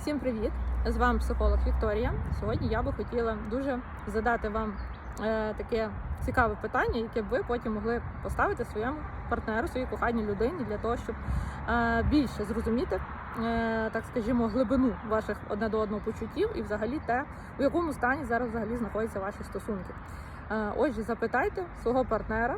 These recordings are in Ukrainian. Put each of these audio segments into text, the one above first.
Всім привіт! З вами психолог Вікторія. Сьогодні я би хотіла дуже задати вам е, таке цікаве питання, яке б ви потім могли поставити своєму партнеру, своїй коханій людині для того, щоб е, більше зрозуміти, е, так скажімо, глибину ваших одне до одного почуттів і взагалі те, у якому стані зараз взагалі знаходяться ваші стосунки. Е, отже, запитайте свого партнера,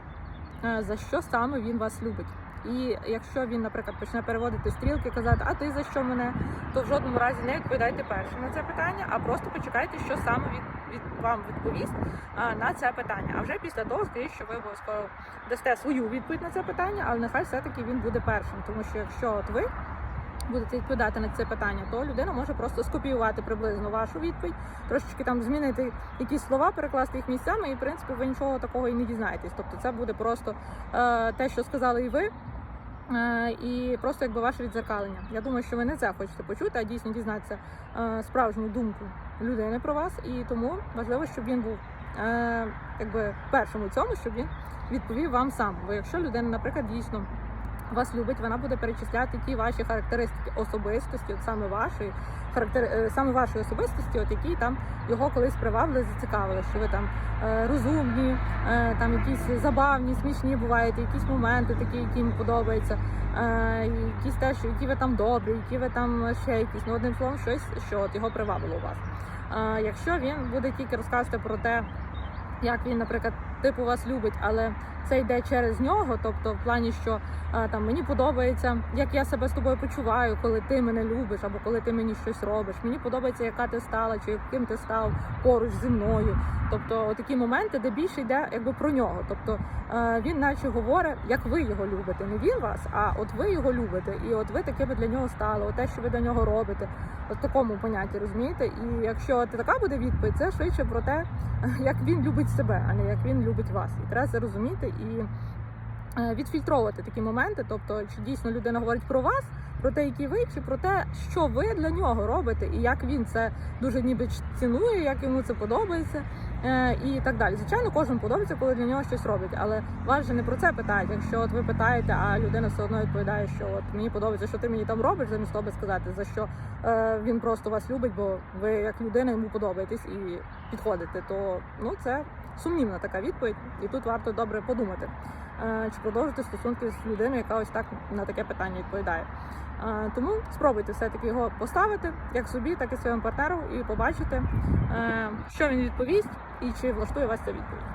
е, за що саме він вас любить. І якщо він, наприклад, почне переводити стрілки, казати, а ти за що мене, то в жодному разі не відповідайте першим на це питання, а просто почекайте, що саме від, від вам відповість а, на це питання. А вже після того скажіть, що ви обов'язково дасте свою відповідь на це питання, але нехай все-таки він буде першим, тому що якщо от ви будете відповідати на це питання, то людина може просто скопіювати приблизно вашу відповідь, трошечки там змінити якісь слова, перекласти їх місцями, і в принципі ви нічого такого і не дізнаєтесь. Тобто це буде просто е, те, що сказали і ви. Е, І просто якби ваше відзеркалення. Я думаю, що ви не це хочете почути, а дійсно дізнатися е, справжню думку людини про вас. І тому важливо, щоб він був е, якби першим у цьому, щоб він відповів вам сам. Бо якщо людина, наприклад, дійсно вас любить, вона буде перечисляти ті ваші характеристики особистості, от саме вашої характер... е, саме вашої особистості, от які там його колись привабили, зацікавили, що ви там е, розумні, е, там якісь забавні, смішні буваєте, якісь моменти такі, які йому подобаються, якісь те, що які ви там добрі, які ви там ще якісь, ну одним словом, щось, що от його привабило у вас. Якщо він буде тільки розказувати про те, як він, наприклад, типу вас любить, але це йде через нього, тобто в плані, що а, там мені подобається, як я себе з тобою почуваю, коли ти мене любиш, або коли ти мені щось робиш. Мені подобається, яка ти стала, чи яким ти став поруч зі мною. Тобто такі моменти, де більше йде якби про нього. Тобто е, він наче говорить, як ви його любите. Не він вас, а от ви його любите, і от ви такими для нього стали, от те, що ви для нього робите, от такому понятті, розумієте? І якщо така буде відповідь, це швидше про те, як він любить себе, а не як він любить вас. І треба це розуміти і е, відфільтровувати такі моменти. Тобто, чи дійсно людина говорить про вас, про те, які ви, чи про те, що ви для нього робите, і як він це дуже ніби цінує, як йому це подобається, е, і так далі. Звичайно, кожен подобається, коли для нього щось робить, але вас же не про це питають. Якщо от ви питаєте, а людина все одно відповідає, що от мені подобається, що ти мені там робиш, замість того сказати, за що е, він просто вас любить, бо ви як людина йому подобаєтесь і підходите, то ну це сумнівна така відповідь, і тут варто добре подумати, е, чи продовжити стосунки з людиною, яка ось так на таке питання відповідає. Е, Тому спробуйте все-таки його поставити як собі, так і своєму партнеру, і побачите, е, що він відповість і чи влаштує вас ця відповідь.